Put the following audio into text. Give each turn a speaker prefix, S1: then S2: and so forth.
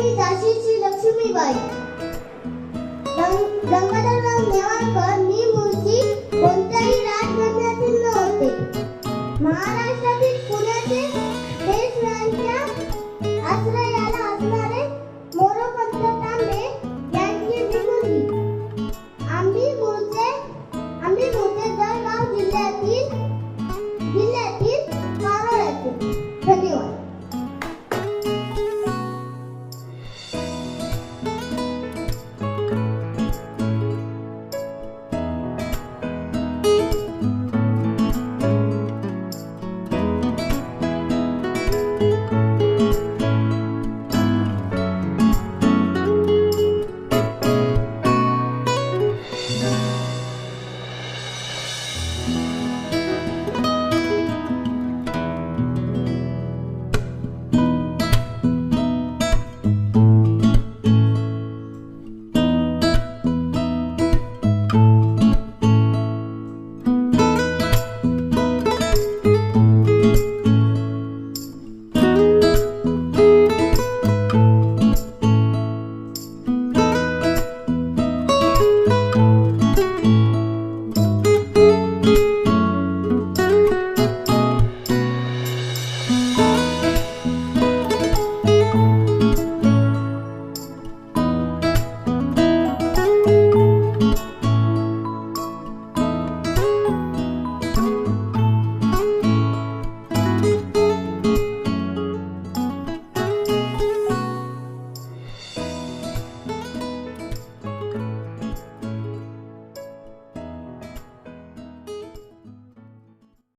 S1: मी झाशीची लक्ष्मीबाई. गंगाधरराव नेवाळकर मी मूळची कोणत्याही राजघराण्यातील नव्हते. महाराष्ट्रातील पुण्याचे पेशव्यांच्या आश्रयाला असणारे मोरोपंत तांबे यांची मी मुलगी आम्ही मूळचे आम्ही मूळचे जळगाव जिल्ह्यातील जिल्ह्यातील